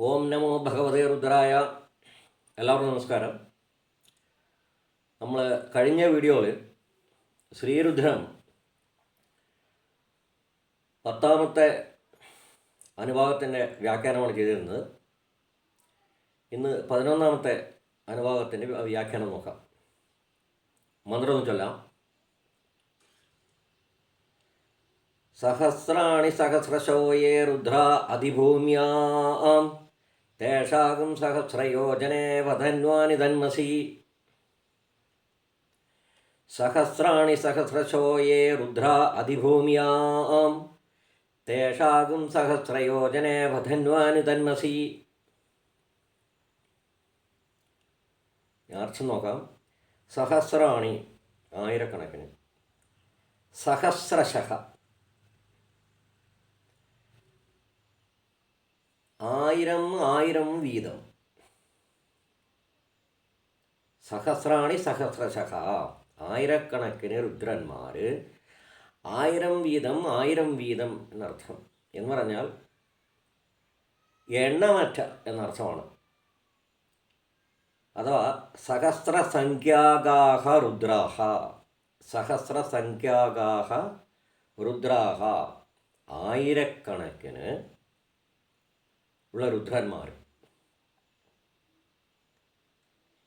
ഓം നമോ ഭഗവതേ രുദ്രായ. എല്ലാവർക്കും നമസ്കാരം. നമ്മൾ കഴിഞ്ഞ വീഡിയോയിൽ ശ്രീരുദ്രം പത്താമത്തെ അനുഭാഗത്തിന്റെ വ്യാഖ്യാനമാണ് ചെയ്തിരുന്നത്. ഇന്ന് പതിനൊന്നാമത്തെ അനുഭാഗത്തിന്റെ വ്യാഖ്യാനം നോക്കാം. മന്ത്രം ചൊല്ലാം. സഹസ്രാണി സഹസ്രശോയേ രുദ്ര അധിഭൂമ്യാം തേഷാകും സഹസ്രയോജനേ വധന്വാനി ധന്മസി. സഹസ്രാണി സഹസ്രശോ യേ രുദ്ര അതിഭൂമിയാം. തേഷാകും സഹസ്രയോജനേ വധന്വാനി ധന്മസി. ഞാൻ അർത്ഥം നോക്കാം. സഹസ്രാണി ആയിരക്കണക്കിന്. സഹസ്രശഃ ആയിരം ആയിരം വീതം. സഹസ്രാണി സഹസ്രശഹ ആയിരക്കണക്കിന് രുദ്രന്മാർ ആയിരം വീതം ആയിരം വീതം എന്നർത്ഥം. എന്ന് പറഞ്ഞാൽ എണ്ണമറ്റ എന്നർത്ഥമാണ്. അഥവാ സഹസ്രസംഖ്യാകാഹ രുദ്രാഹ. സഹസ്രസംഖ്യാകാഹ രുദ്രാഹ. ആയിരക്കണക്കിന് ഉള്ള രുദ്രന്മാർ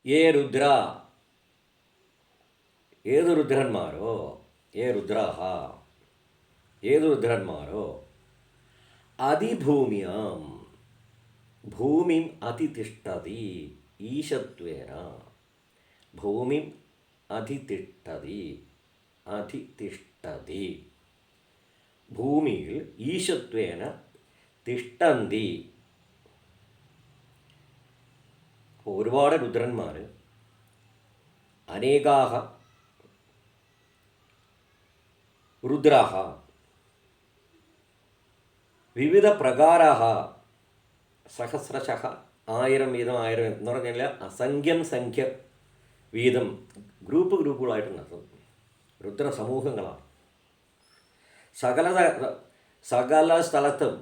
ഏ രുദ്ര. ഏത് രുദ്രന്മാരോ? ഏ രുദ്രാഹ. ഏത് രുദ്രന്മാരോ? അതിഭൂമിയാം. ഭൂമിം അതിതിഷ്ടതി ഈശത്വേന. ഭൂമിം അതിതിഷ്ടതി അതിതിഷ്ടതി ഭൂമിയിൽ ഈശത്വേന തിഷ്ടന്തി അപ്പോൾ ഒരുപാട് രുദ്രന്മാർ അനേകാഹ രുദ്രാഹ വിവിധ പ്രകാരാഹ സഹസ്രശഹ ആയിരം വീതം ആയിരം എന്ന് പറഞ്ഞാൽ അസംഖ്യം സംഖ്യ വീതം ഗ്രൂപ്പ് ഗ്രൂപ്പുകളായിട്ട് നടത്തും. രുദ്ര സമൂഹങ്ങളാണ്. സകല സകല സ്ഥലത്തും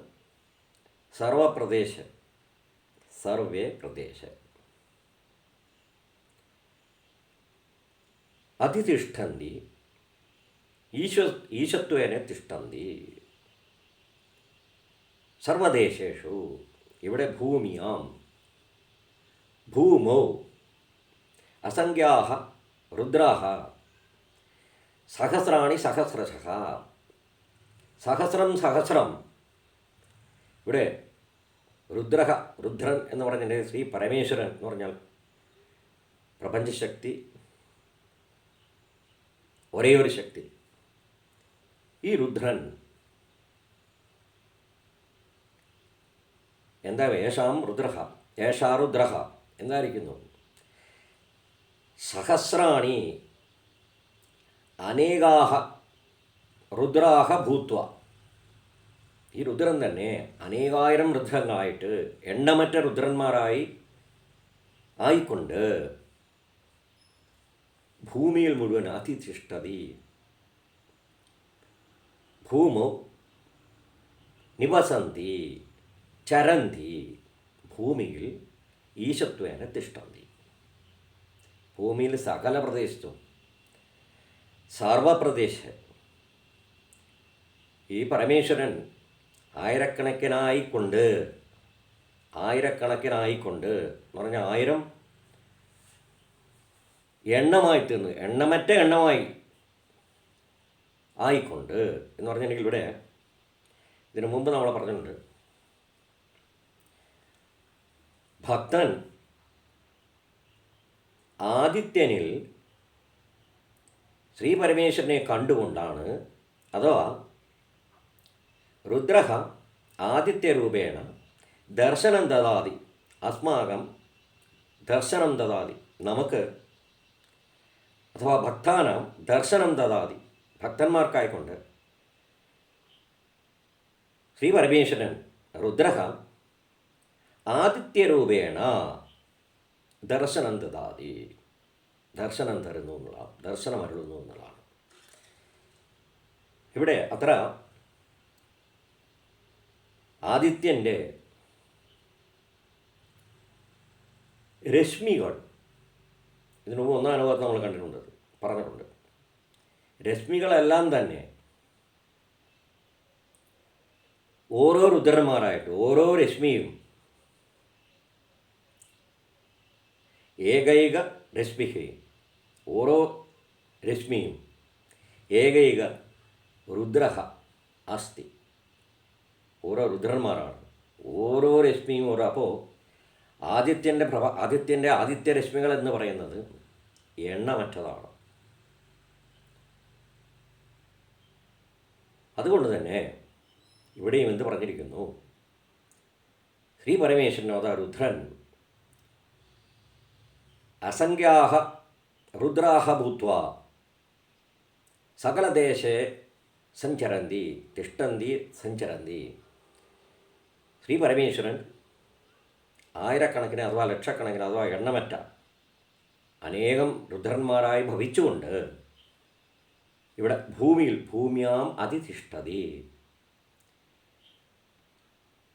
സർവപ്രദേശ സർവേ പ്രദേശ. അതിതിഷ്ഠന്തി. ഈശ്വ ഈശത്വേന തിഷ്ഠന്തി. സർവദേശേഷു ഇവിടെ ഭൂമിയാം. ഭൂമോ അസംഖ്യാ രുദ്രാ സഹസ്രാണി സഹസ്രശ. സഹസ്രം സഹസ്രം. ഇവിടെ രുദ്ര രുദ്രൻ എന്ന് പറഞ്ഞിട്ടുണ്ടെങ്കിൽ ശ്രീ പരമേശ്വരൻ എന്ന് പറഞ്ഞാൽ പ്രപഞ്ചശക്തി ഒരേ ഒരു ശക്തി. ഈ രുദ്രൻ എന്താ യേഷാം രുദ്രഹ? യേഷാ രുദ്രഹ എന്തായിരിക്കുന്നു സഹസ്രാണി അനേകാഹ രുദ്രാഹ ഭൂത്വ. ഈ രുദ്രൻ തന്നെ അനേകായിരം രുദ്രങ്ങളായിട്ട് എണ്ണമറ്റ രുദ്രന്മാരായി ആയിക്കൊണ്ട് ഭൂമിയിൽ മുഴുവൻ അതിതിഷ്ഠതി ഭൂമോ നിവസന്തി ചരന്തി ഭൂമിയിൽ ഈശത്വേന തിഷ്ടന്തി ഭൂമിയിൽ സകല പ്രദേശത്തും സർവപ്രദേശ ഈ പരമേശ്വരൻ ആയിരക്കണക്കിനായിക്കൊണ്ട് ആയിരക്കണക്കിനായിക്കൊണ്ട് എന്ന് പറഞ്ഞാൽ ആയിരം എണ്ണമായി തീർന്ന് എണ്ണമറ്റ എണ്ണമായി ആയിക്കൊണ്ട് എന്ന് പറഞ്ഞിട്ടുണ്ടെങ്കിൽ ഇവിടെ ഇതിനു മുമ്പ് നമ്മൾ പറഞ്ഞിട്ടുണ്ട്. ഭക്തൻ ആദിത്യനിൽ ശ്രീ പരമേശ്വരനെ കണ്ടുകൊണ്ടാണ് അഥവാ രുദ്രഹ ആദിത്യരൂപേണ ദർശനം ദദാതി അസ്മാകം ദർശനം ദദാതി. നമുക്ക് അഥവാ ഭക്താനാം ദർശനം ദദാതി. ഭക്തന്മാർക്കായിക്കൊണ്ട് ശ്രീ പരമേശ്വരൻ രുദ്ര ആദിത്യരൂപേണ ദർശനം ദദാതി. ദർശനം തരുന്നു എന്നുള്ളതാണ്. ദർശനം അരുളുന്നു എന്നുള്ളതാണ്. ഇവിടെ അത്ര ആദിത്യന്റെ രശ്മികൾ ഇതിനു മുമ്പ് ഒന്നാം അനുഭവത്തിൽ നമ്മൾ കണ്ടിട്ടുണ്ട് പറഞ്ഞിട്ടുണ്ട്. രശ്മികളെല്ലാം തന്നെ ഓരോ രുദ്രന്മാരായിട്ട് ഓരോ രശ്മിയും ഏകൈക രശ്മികയും ഓരോ രശ്മിയും ഏകൈക രുദ്രഹ അസ്തി. ഓരോ രുദ്രന്മാരാണ്. ഓരോ രശ്മിയും ഓരോ അപ്പോൾ ആദിത്യന്റെ പ്രഭ ആദിത്യന്റെ ആദിത്യ രശ്മികൾ എന്ന് പറയുന്നത് എണ്ണമറ്റതാണ്. അതുകൊണ്ട് തന്നെ ഇവിടെയും എന്ത് പറഞ്ഞിരിക്കുന്നു? ശ്രീ പരമേശ്വരൻ അതാ രുദ്രൻ. അസംഖ്യാഹ രുദ്രാഹ ഭൂത്വ സകലദേശേ സഞ്ചരന്തി തിഷ്ടന്തി സഞ്ചരന്തി. ശ്രീ പരമേശ്വരൻ ആയിരക്കണക്കിന് അഥവാ ലക്ഷക്കണക്കിന് അഥവാ എണ്ണമറ്റ അനേകം രുദ്രന്മാരായി ഭവിച്ചുകൊണ്ട് ഇവിടെ ഭൂമിയിൽ ഭൂമിയാം അതിതിഷ്ഠതി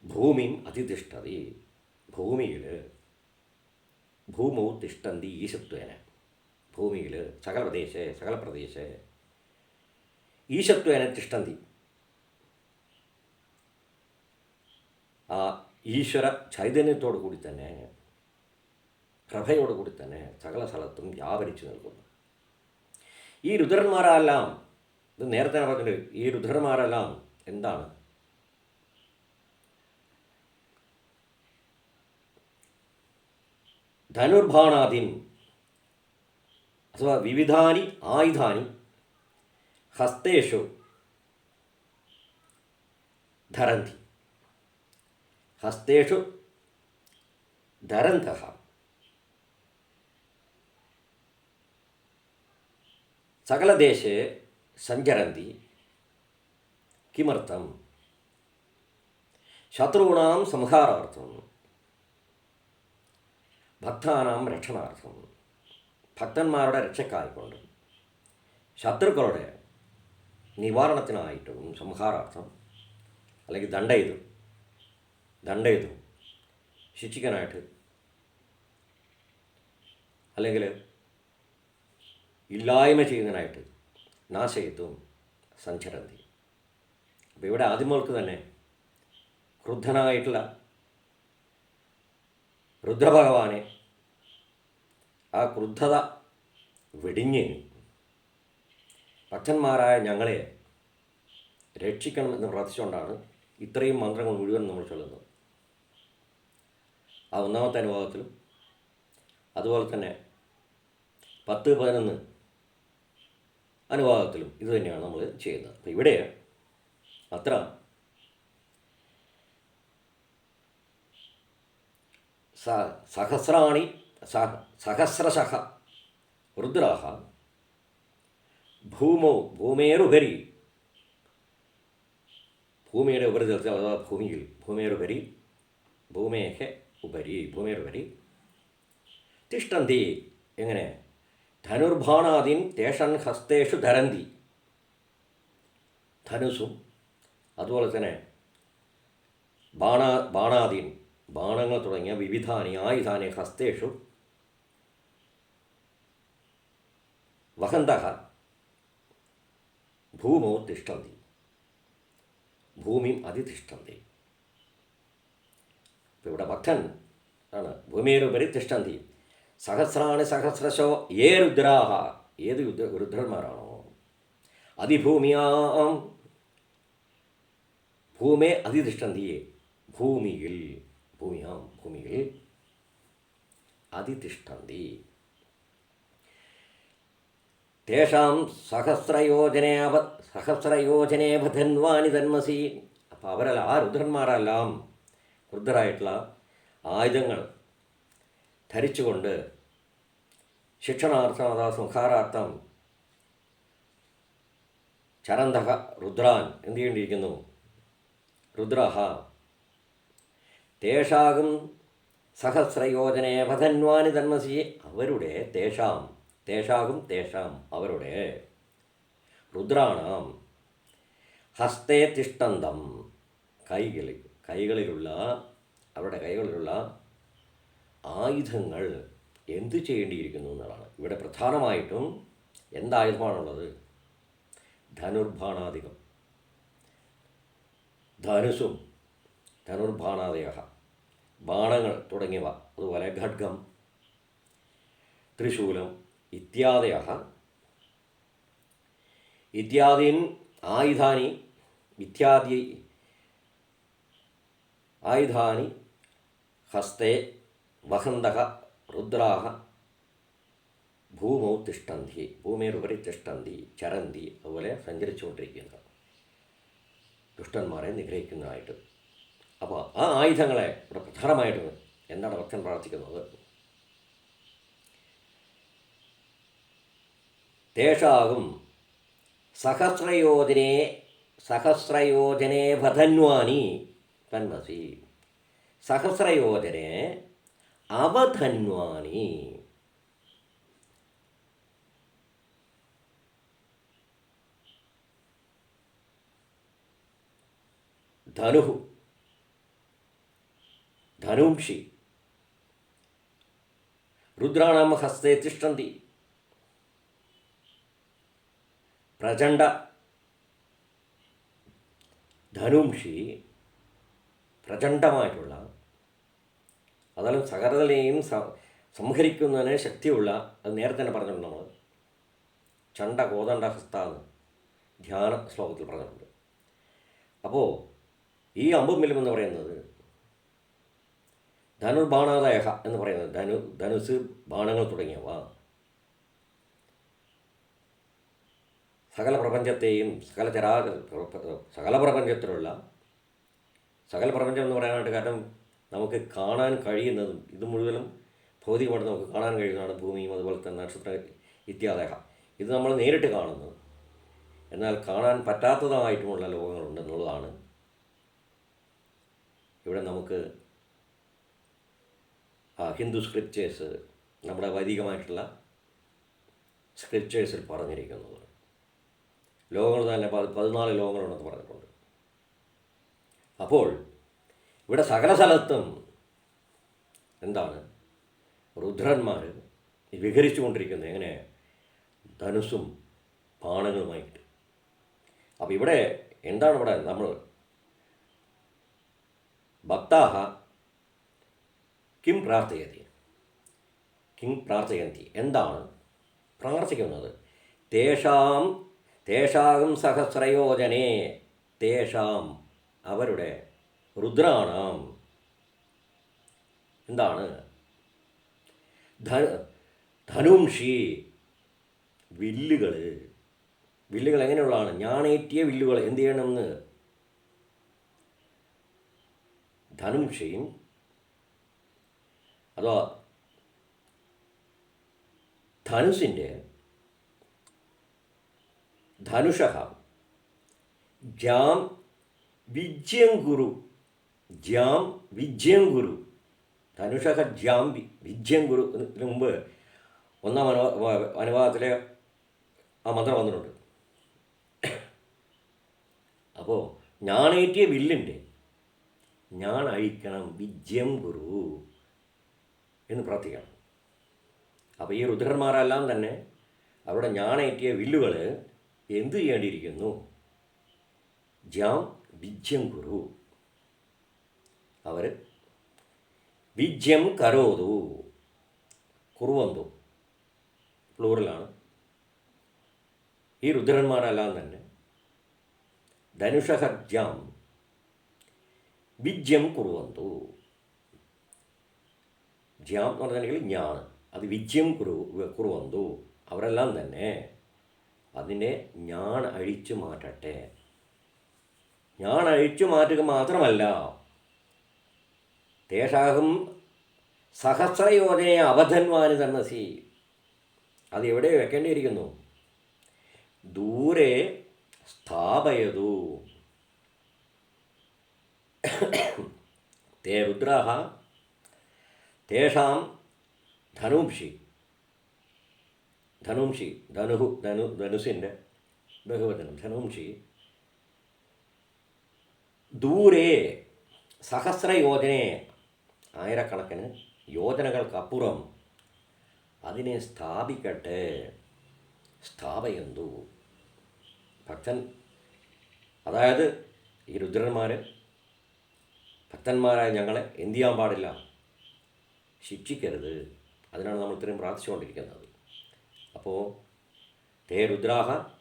ഭൂമിയും അതിതിഷ്ഠതി ഭൂമിയിൽ ഭൂമൗ തിഷ്ടന്തി ഈശത്വേന. ഭൂമിയിൽ സകല പ്രദേശേ സകല പ്രദേശേ ഈശത്വേന തിഷ്ടന്തി ആ ഈശ്വര ചൈതന്യത്തോടു കൂടി തന്നെ പ്രഭയോടു കൂടി തന്നെ സകല സ്ഥലത്തും വ്യാപരിച്ചു നിൽക്കുന്നു. ഈ രുദ്രന്മാരെല്ലാം ഇത് നേരത്തെ പറഞ്ഞിട്ട് ഈ രുദ്രന്മാരെല്ലാം എന്താണ്? ധനുർബാണാദിൻ അഥവാ വിവിധാനി ആയുധാനി ഹസ്തേഷു ധരന്തി. ഹസ്തേഷു ധരന്തഃ സകലദേശേ സഞ്ചരന്തി കിമർത്ഥം. ശത്രുണാം സംഹാരാർത്ഥം. ഭക്താനാം രക്ഷണാർത്ഥം. ഭക്തന്മാരുടെ രക്ഷക്കായിക്കൊണ്ട് ശത്രുക്കളുടെ നിവാരണത്തിനായിട്ടും സംഹാരാർത്ഥം അല്ലെങ്കിൽ ദണ്ഡയുധം ദണ്ഡയുധം ശിക്ഷിക്കാനായിട്ട് അല്ലെങ്കിൽ ഇല്ലായ്മ ചെയ്യുന്നതിനായിട്ട് നാശയത്വം സഞ്ചരന്തി അപ്പോൾ ഇവിടെ ആദ്യമോൾക്ക് തന്നെ ക്രുദ്ധനായിട്ടുള്ള രുദ്രഭഗവാനെ ആ ക്രുദ്ധത വെടിഞ്ഞ് ഭക്തന്മാരായ ഞങ്ങളെ രക്ഷിക്കണം എന്ന് പ്രാർത്ഥിച്ചുകൊണ്ടാണ് ഇത്രയും മന്ത്രങ്ങൾ മുഴുവൻ നമ്മൾ ചൊല്ലുന്നത്. ആ ഒന്നാമത്തെ അനുഭവത്തിലും അതുപോലെ തന്നെ പത്ത് പതിനൊന്ന് അനുവാദത്തിലും ഇത് തന്നെയാണ് നമ്മൾ ചെയ്യുന്നത്. അപ്പം ഇവിടെ അത്ര സ സഹസ്രാണി സഹ സഹസ്രശഹ രുദ്രാഹ ഭൂമോ ഭൂമേരുപരി ഭൂമിയുടെ ഉപരിതലത്തിൽ അഥവാ ഭൂമിയിൽ ഭൂമിയുപരി ഭൂമേഹ ഉപരി ഭൂമിയുപരി തിഷ്ടന്തി എങ്ങനെ ധനുർബാണാദീൻ തേഷൻ ഹസ്തേഷു ധരന്തി. ധനുസും അതുപോലെ തന്നെ ബാണ ബാണാദീൻ ബാണങ്ങൾ തുടങ്ങിയ വിവിധാനി ആയുധാനി ഹസ്തേഷു. വഹന്ത ഭൂമോ തിഷ്ടന്തി ഭൂമിയും അതിതിഷ്ടന്തി ഇവിടെ ഭക്തൻ ആണ് ഭൂമിയിലുപരി തിഷ്ടന്തി സഹസ്രാണി സഹസ്രശോ ഏ രുദ്രാഹ. ഏത് രുദ്ര രുദ്രന്മാരാണോ? അതിഭൂമിയാം. ഭൂമേ അതിതിഷ്ഠന്തിയെ ഭൂമിയിൽ ഭൂമിയാം ഭൂമിയിൽ അതിതിഷ്ടന്തി തേഷാം സഹസ്രയോജനേവ സഹസ്രയോജനേവ ധന്വാനി തന്മസി അപ്പോൾ അവരല്ല ആ രുദ്രന്മാരെല്ലാം വൃദ്ധരായിട്ടുള്ള ആയുധങ്ങൾ ധരിച്ചുകൊണ്ട് ശിക്ഷണാർത്ഥം അഥവാ സംഹാരാർത്ഥം ചരന്തക രുദ്രാൻ എന്ത് ചെയ്യേണ്ടിയിരിക്കുന്നു രുദ്രഹ. തേഷാകും സഹസ്രയോജനെ വധന്വാനി തന്മസി അവരുടെ തേഷാം. തേഷാകും തേഷാം അവരുടെ രുദ്രാണാം. ഹസ്തേ തിഷ്ടന്തം. കൈകളിൽ കൈകളിലുള്ള അവരുടെ കൈകളിലുള്ള ആയുധങ്ങൾ എന്ത് ചെയ്യേണ്ടിയിരിക്കുന്നു എന്നുള്ളതാണ്. ഇവിടെ പ്രധാനമായിട്ടും എന്തായുധമാണുള്ളത്? ധനുർബാണാധികം ധനുസും ധനുർബാണാദയ ബാണങ്ങൾ തുടങ്ങിയവ അതുപോലെ ഖഡ്ഗം ത്രിശൂലം ഇത്യാദയ ഇത്യാദീൻ ആയുധാനി ഇത്യാദി ആയുധാനി ഹസ്തേ വഹന്തക രുദ്രാ ഭൂമൗ തിഷ്ടന്തി ഭൂമിയിലുപരി തിഷ്ടന്തി ചരന്തി അതുപോലെ സഞ്ചരിച്ചുകൊണ്ടിരിക്കുന്നത്. ദുഷ്ടന്മാരെ നിഗ്രഹിക്കുന്നതായിട്ട്. അപ്പോൾ ആ ആയുധങ്ങളെ ഇവിടെ പ്രധാനമായിട്ടും എന്താണ് ഭക്തൻ പ്രാർത്ഥിക്കുന്നത്. തേഷാകും സഹസ്രയോജനെ സഹസ്രയോജനെ വധന്വാനി തന്മസി. സഹസ്രയോജനെ അവധന്വാനി ധനു ധനുംഷി. രുദ്രാണാം ഹസ്തേ തിഷ്ടന്തി പ്രചണ്ഡ. ധനുംഷി പ്രചണ്ഡമായിട്ടുള്ള അതായത് സകലതനെയും സംഹരിക്കുന്നതിന് ശക്തിയുള്ള അത് നേരത്തെ തന്നെ പറഞ്ഞിട്ടുണ്ട് നമ്മൾ ചണ്ട കോതണ്ട ഹസ്ത എന്ന് ധ്യാന ശ്ലോകത്തിൽ പറഞ്ഞിട്ടുണ്ട്. അപ്പോൾ ഈ അമ്പും മില്ലും എന്ന് പറയുന്നത് ധനുർബാണാദയഹ എന്ന് പറയുന്നത്. ധനു ധനുസ് ബാണങ്ങൾ തുടങ്ങിയവ. സകല പ്രപഞ്ചത്തെയും സകല ചരാ സകല പ്രപഞ്ചത്തിലുള്ള സകല പ്രപഞ്ചം എന്ന് പറയാനായിട്ട് കാരണം നമുക്ക് കാണാൻ കഴിയുന്നതും ഇത് മുഴുവനും ഭൗതികമായിട്ട് നമുക്ക് കാണാൻ കഴിയുന്നതാണ് ഭൂമിയും അതുപോലെ തന്നെ നക്ഷത്ര ഇത്യാദയ ഇത് നമ്മൾ നേരിട്ട് കാണുന്നത് എന്നാൽ കാണാൻ പറ്റാത്തതായിട്ടുമുള്ള ലോകങ്ങളുണ്ടെന്നുള്ളതാണ് ഇവിടെ നമുക്ക് ഹിന്ദു സ്ക്രിപ്റ്റേഴ്സ് നമ്മുടെ വൈദികമായിട്ടുള്ള സ്ക്രിപ്റ്റേഴ്സിൽ പറഞ്ഞിരിക്കുന്നത്. ലോകങ്ങൾ തന്നെ പതിനാല് ലോകങ്ങളുണ്ടെന്ന് പറഞ്ഞിട്ടുണ്ട്. അപ്പോൾ ഇവിടെ സകല സ്ഥലത്തും എന്താണ് രുദ്രന്മാർ വിഹരിച്ചു കൊണ്ടിരിക്കുന്നത് എങ്ങനെ? ധനുസും ബാണങ്ങളുമായിട്ട് അപ്പോൾ ഇവിടെ എന്താണ് ഇവിടെ നമ്മൾ ഭക്താഹ കിം പ്രാർത്ഥയതി. കിം പ്രാർത്ഥയന്തി. എന്താണ്? പ്രാർത്ഥിക്കുന്നത്. തേഷാം തേഷാകും സഹസ്രയോജനേ തേഷാം അവരുടെ രുദ്രാണാം. എന്താണ്? ധനുംഷി വില്ലുകൾ വില്ലുകൾ എങ്ങനെയുള്ളതാണ്? ഞാണേറ്റിയ വില്ലുകൾ എന്ത് ചെയ്യണമെന്ന്? ധനുംഷിയും അതോ ധനുസിന്റെ ധനുഷ ജാം വിജ്യം ഗുരു ജാം വിജ്യം ഗുരു. ധനുഷ ജ്യാം വിജ്യം ഗുരു ഇതിനു മുമ്പ് ഒന്നാം അനുവാ അനുവാദത്തിലെ ആ മന്ത്രം വന്നിട്ടുണ്ട്. അപ്പോൾ ഞാനേറ്റിയ വില്ലിന്റെ ഞാൻ അഴിക്കണം വിജ്യം ഗുരു എന്ന് പ്രാർത്ഥിക്കണം. അപ്പോൾ ഈ രുദ്രന്മാരെല്ലാം തന്നെ അവിടെ ഞാനേറ്റിയ വില്ലുകൾ എന്തു ചെയ്യേണ്ടിയിരിക്കുന്നു? ജാം വിജ്യം ഗുരു. അവർ വിജ്യം കരോതു കുറുവന്തു പ്ലൂറലാണ്. ഈ രുദ്രന്മാരെല്ലാം തന്നെ ധനുഷഹർജാം വിജ്യം കുറുവന്തു. ജ്യാം എന്ന് പറഞ്ഞിട്ടുണ്ടെങ്കിൽ ഞാൻ അത് വിജ്യം കുറു കുറുവന്തു. അവരെല്ലാം തന്നെ അതിനെ ഞാൻ അഴിച്ചു മാറ്റട്ടെ. ഞാൻ അഴിച്ചു മാറ്റുക മാത്രമല്ല തേഷാഹം സഹസ്രയോധനെ അവധന്വാന് തന്നസി അത് എവിടെ വെക്കേണ്ടിയിരിക്കുന്നു? ദൂരെ സ്ഥാപയതു. തേ രുദ്രാഹ തേഷാം ധനുംഷി. ധനുംഷി ധനുഹു ധനു ധനുസിന്റെ ബഹുവചനം. ധനുംഷി. ദൂരെ സഹസ്രയോജനെ ആയിരക്കണക്കിന് യോജനകൾക്കപ്പുറം അതിനെ സ്ഥാപിക്കട്ടെ. സ്ഥാപയന്തു. ഭക്തൻ അതായത് ഈ രുദ്രന്മാർ ഭക്തന്മാരായ ഞങ്ങളെ എന്തു ചെയ്യാൻ പാടില്ല? ശിക്ഷിക്കരുത്. അതിനാണ് നമ്മൾ ഇത്രയും പ്രാർത്ഥിച്ചുകൊണ്ടിരിക്കുന്നത്. അപ്പോൾ തേ രുദ്രാഹ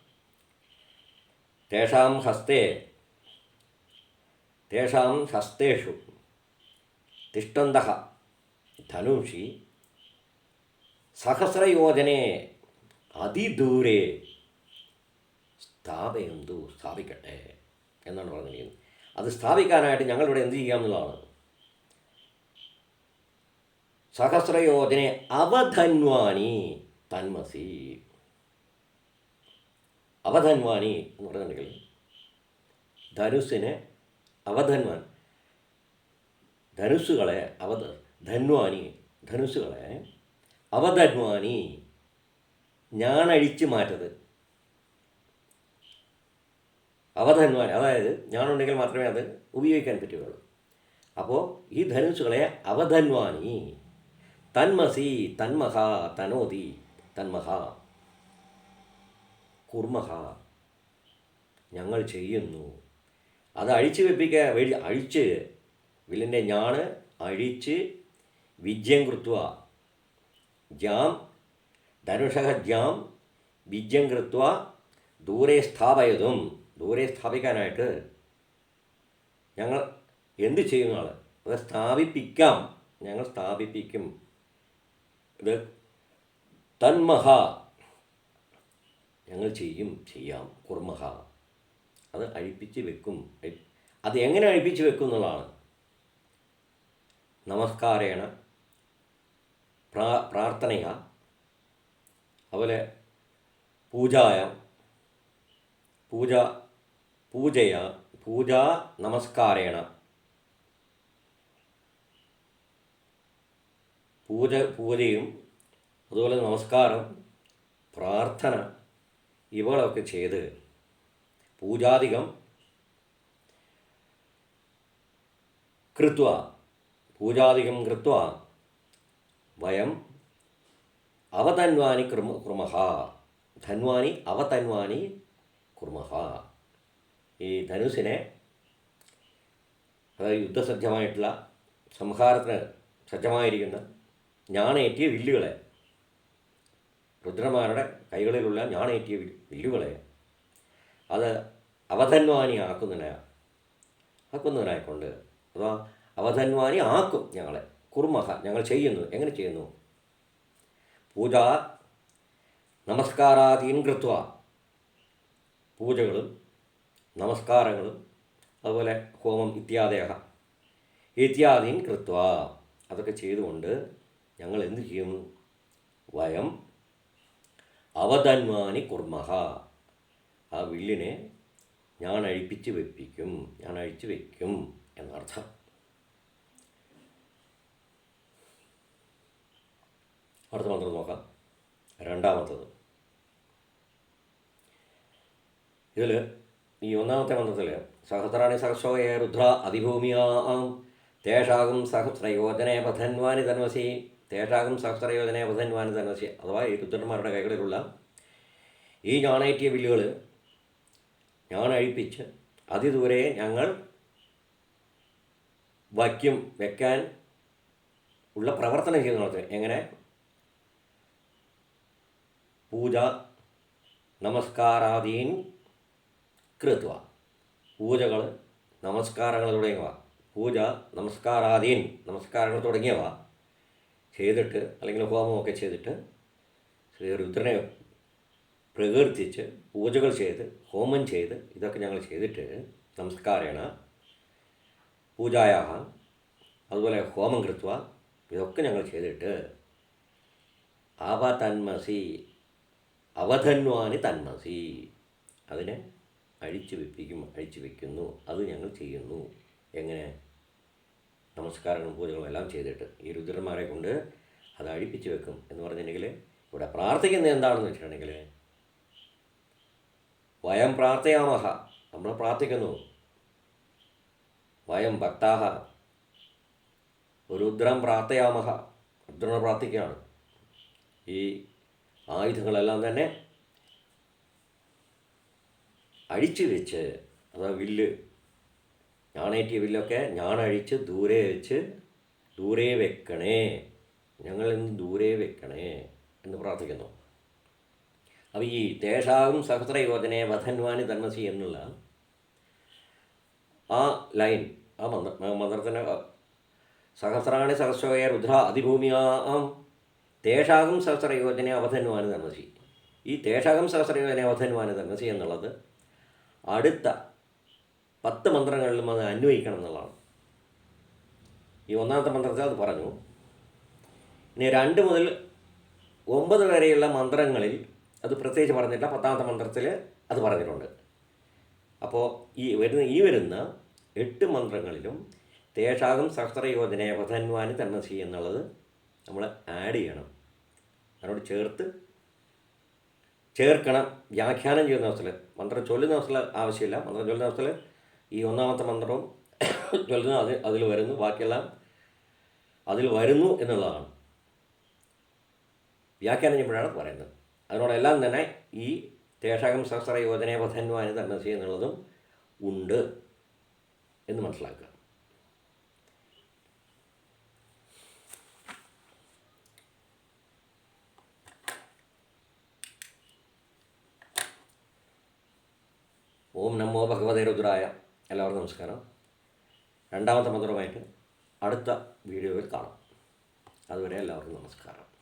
തേഷാം ഹസ്തേ തേഷാം ഹസ്തേഷു. തിഷ്ടന്ത. ധനുഷി സഹസ്രയോജനെ അതിദൂരെ സ്ഥാപയന്തു സ്ഥാപിക്കട്ടെ എന്നാണ് പറഞ്ഞിരിക്കുന്നത്. അത് സ്ഥാപിക്കാനായിട്ട് ഞങ്ങളിവിടെ എന്ത് ചെയ്യാമെന്നുള്ളതാണ് സഹസ്രയോജനെ അവധന്വാനി തന്മസി. അവധന്വാനി എന്ന് പറഞ്ഞിട്ടുണ്ടെങ്കിൽ ധനുസിനെ അവധന്വാൻ ധനുസ്സുകളെ അവത് ധന്വാനി ധനുസ്സുകളെ അവധന്വാനി ഞാൻ അഴിച്ചു മാറ്റത്. അവധന്വാൻ അതായത് ഞാനുണ്ടെങ്കിൽ മാത്രമേ അത് ഉപയോഗിക്കാൻ പറ്റുകയുള്ളൂ. അപ്പോൾ ഈ ധനുസ്സുകളെ അവധന്വാനി. തന്മസി തന്മഹ തനോതി തന്മഹ കുർമഹ ഞങ്ങൾ ചെയ്യുന്നു. അത് അഴിച്ചു വെപ്പിക്കുക അഴിച്ച് വില്ലിന്റെ ഞാണ് അഴിച്ച് വിജ്യം കൃത്വ. ജാം ധനുഷക ജാം വിജ്യം കൃത്വ ദൂരെ സ്ഥാപയതും. ദൂരെ സ്ഥാപിക്കാനായിട്ട് ഞങ്ങൾ എന്ത് ചെയ്യുന്ന ആൾ അത് സ്ഥാപിപ്പിക്കാം. ഞങ്ങൾ സ്ഥാപിപ്പിക്കും. ഇത് തന്മഹ. ഞങ്ങൾ ചെയ്യും ചെയ്യാം. കുർമഹ. അത് അഴിപ്പിച്ച് വെക്കും. അത് എങ്ങനെ അഴിപ്പിച്ച് വെക്കും എന്നുള്ളതാണ്. നമസ്കാരേണ പ്രാ പ്രാർത്ഥനയ. അതുപോലെ പൂജായ. പൂജ പൂജയ പൂജ നമസ്കാരേണ. പൂജ പൂജയും അതുപോലെ നമസ്കാരം പ്രാർത്ഥന ഇവകളൊക്കെ ചെയ്ത് പൂജാധികം കൃത്വ പൂജാധികം കൃത്വ വയം അവതന്വാനി കൃ കുർമഹ. ധന്വാനി അവതന്വാനി കുർമഹ. ഈ ധനുസിനെ അതായത് യുദ്ധസജ്ജമായിട്ടുള്ള സംഹാരത്തിന് സജ്ജമായിരിക്കുന്ന ഞാണേറ്റിയ വില്ലുകളെ രുദ്രന്മാരുടെ കൈകളിലുള്ള ഞാണേറ്റിയ വില്ലുകളെ അത് അവധന്വാനി ആക്കുന്നതിനാ ആക്കുന്നതിനായിക്കൊണ്ട് അഥവാ അവധന്വാനി ആക്കും ഞങ്ങളെ. കുർമഹ ഞങ്ങൾ ചെയ്യുന്നു. എങ്ങനെ ചെയ്യുന്നു? പൂജ നമസ്കാരാദീൻ കൃത്വ പൂജകളും നമസ്കാരങ്ങളും അതുപോലെ ഹോമം ഇത്യാദയ ഇത്യാദീൻ കൃത്വ അതൊക്കെ ചെയ്തുകൊണ്ട് ഞങ്ങൾ എന്ത് ചെയ്യും? വയം അവധന്വാനി കുർമഹ. ആ വില്ലിനെ ഞാൻ അഴിപ്പിച്ച് വെപ്പിക്കും. ഞാൻ അഴിച്ചു വയ്ക്കും എന്നർത്ഥം. അടുത്ത മന്ത്രം നോക്കാം. രണ്ടാമത്തത്. ഇതിൽ ഈ ഒന്നാമത്തെ മന്ത്രത്തിൽ സഹസ്രാണി സഹസ്രോയ രുദ്ര അതിഭൂമിയാം തേഷാകും സഹസ്രയോജനെ പഥന്വാനി തന്വസി തേഷാകും സഹസ്രയോജനെ പഥന്വാനി തന്വസി അഥവാ ഈ രുദ്രന്മാരുടെ കൈകളിലുള്ള ഈ ഞാണേറ്റിയ വില്ലുകൾ ഞാണഴിപ്പിച്ച് അതിദൂരെ ഞങ്ങൾ വയ്ക്കും വെക്കാൻ ഉള്ള പ്രവർത്തനം ചെയ്ത് നടത്തുക എങ്ങനെ? പൂജ നമസ്കാരാദീൻ കൃത്വ പൂജകൾ നമസ്കാരങ്ങൾ തുടങ്ങിയവ പൂജ നമസ്കാരാദീൻ നമസ്കാരങ്ങൾ തുടങ്ങിയവ ചെയ്തിട്ട് അല്ലെങ്കിൽ ഹോമമൊക്കെ ചെയ്തിട്ട് ശ്രീ രുദ്രനെ പ്രകീർത്തിച്ച് പൂജകൾ ചെയ്ത് ഹോമം ചെയ്ത് ഇതൊക്കെ ഞങ്ങൾ ചെയ്തിട്ട് നമസ്കാരേണ പൂജായാ അതുപോലെ ഹോമം കൃത്വ ഇതൊക്കെ ഞങ്ങൾ ചെയ്തിട്ട് അവ തന്മസി അവധന്വാനി തന്മസി. അതിനെ അഴിച്ചു വെപ്പിക്കും അഴിച്ചു വെക്കുന്നു. അത് ഞങ്ങൾ ചെയ്യുന്നു. എങ്ങനെ? നമസ്കാരങ്ങളും പൂജകളും എല്ലാം ചെയ്തിട്ട്. ഈ രുദ്രന്മാരെ കൊണ്ട് അത് അഴിപ്പിച്ച് വെക്കും എന്ന് പറഞ്ഞിട്ടുണ്ടെങ്കിൽ ഇവിടെ പ്രാർത്ഥിക്കുന്നത് എന്താണെന്ന് വെച്ചിട്ടുണ്ടെങ്കിൽ വയം പ്രാർത്ഥയാമഹ. നമ്മൾ പ്രാർത്ഥിക്കുന്നു. വയം ഭക്താഹ. രുദ്രം പ്രാർത്ഥയാമഹ. രുദ്രനെ പ്രാർത്ഥിക്കുകയാണ്. ഈ ആയുധങ്ങളെല്ലാം തന്നെ അഴിച്ചു വെച്ച് അതാ വില്ല് ഞാണേറ്റിയ വില്ലൊക്കെ ഞാണഴിച്ച് ദൂരെ വെച്ച് ദൂരെ വെക്കണേ ഞങ്ങൾ ഇന്ന് ദൂരെ വെക്കണേ എന്ന് പ്രാർത്ഥിക്കുന്നു. അപ്പോൾ ഈ തേഷാകും സഹസ്രയോജനെ വധന്വാനി ധർമ്മസി എന്നുള്ള ആ ലൈൻ ആ മന്ത്ര മന്ത്രത്തിന് സഹസ്രാണി സഹസ്രയ രുദ്ര അതിഭൂമിയാം തേഷാകം സഹസ്രയോജന അവധന്വാന് ധർമ്മസി. ഈ തേഷാകം സഹസ്രയോജന അവധന്വാന് ധർമ്മസി എന്നുള്ളത് അടുത്ത പത്ത് മന്ത്രങ്ങളിലും അത് അന്വയിക്കണം എന്നുള്ളതാണ്. ഈ ഒന്നാമത്തെ മന്ത്രത്തിൽ അത് പറഞ്ഞു. ഇനി രണ്ട് മുതൽ ഒമ്പത് വരെയുള്ള മന്ത്രങ്ങളിൽ അത് പ്രത്യേകിച്ച് പറഞ്ഞിട്ടില്ല. പത്താമത്തെ മന്ത്രത്തിൽ അത് പറഞ്ഞിട്ടുണ്ട്. അപ്പോൾ ഈ വരുന്ന ഈ വരുന്ന എട്ട് മന്ത്രങ്ങളിലും തേഷാകം സഹസ്രയോജന വധന്വാന് തന്മസി എന്നുള്ളത് നമ്മൾ ആഡ് ചെയ്യണം. അതിനോട് ചേർത്ത് ചേർക്കണം വ്യാഖ്യാനം ചെയ്യുന്ന അവസ്ഥയിൽ. മന്ത്രം ചൊല്ലുന്ന അവസ്ഥയിൽ ആവശ്യമില്ല. മന്ത്രം ചൊല്ലുന്ന അവസ്ഥയിൽ ഈ ഒന്നാമത്തെ മന്ത്രവും ചൊല്ലുന്ന അത് അതിൽ വരുന്നു. ബാക്കിയെല്ലാം അതിൽ വരുന്നു എന്നുള്ളതാണ്. വ്യാഖ്യാനം ചെയ്യുമ്പോഴാണ് പറയുന്നത്. അതിനോടെല്ലാം തന്നെ ഈ തേഷാകം സഹസ്ര യോജന വധന്വാന് തന്നസി എന്നുള്ളതും ഉണ്ട് എന്ന് മനസ്സിലാക്കുക. ഓം നമോ ഭഗവതേ രുദ്രായ. എല്ലാവർക്കും നമസ്കാരം. രണ്ടാമത്തെ മന്ത്രവുമായിട്ട് അടുത്ത വീഡിയോയിൽ കാണാം. അതുവരെ എല്ലാവർക്കും നമസ്കാരം.